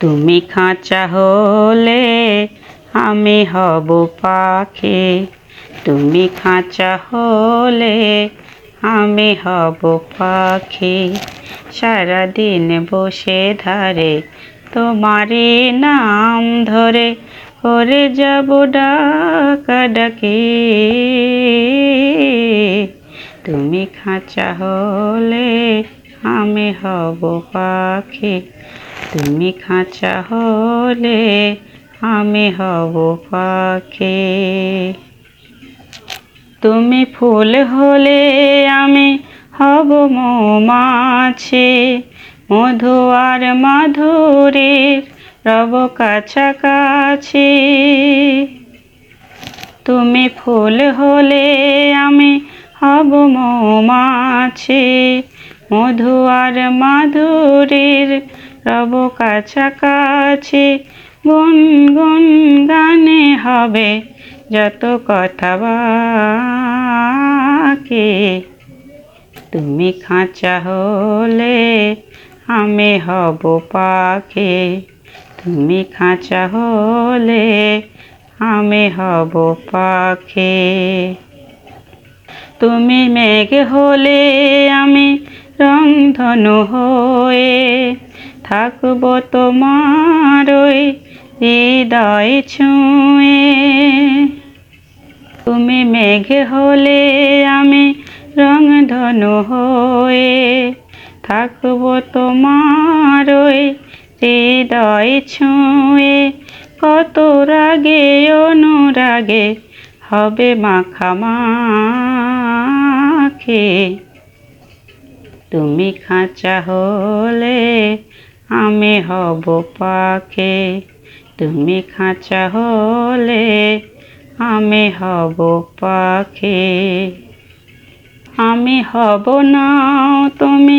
তুমি খাঁচা হলে আমি হব পাখি। তুমি খাঁচা হলে আমি হব পাখি। সারাদিন বসে ধারে তোমারই নাম ধরে করে যাব ডাকাডাকি তুমি খাঁচা হলে আমি হব পাখি। তুমি খাঁচা হলে আমি হব পাখি। তুমি ফুল হলে আমি হব মৌমাছি। মধু আর মাধুরীর রব কাছাকাছি। তুমি ফুল হলে আমি হব মৌমাছি। মধু আর মাধুরীর রব কাছাকাছি গুন গুন গানে হবে যত কথা বাকি। তুমি খাঁচা হলে আমি হব পাখি তুমি খাঁচা হলে আমি হব পাখি তুমি মেঘ হলে আমি রংধনু হয়ে থাকব তোমার ওই হৃদয় ছুঁয়ে। তুমি মেঘ হলে আমি রং ধনু হয়ে। থাকব তোমার ওই হৃদয় ছুঁয়ে। কত রাগে অনুরাগে হবে মাখামাখি তুমি খাঁচা হলে আমি হব পাখি তুমি খাঁচা হলে আমি হব পাখি আমি হব না তুমি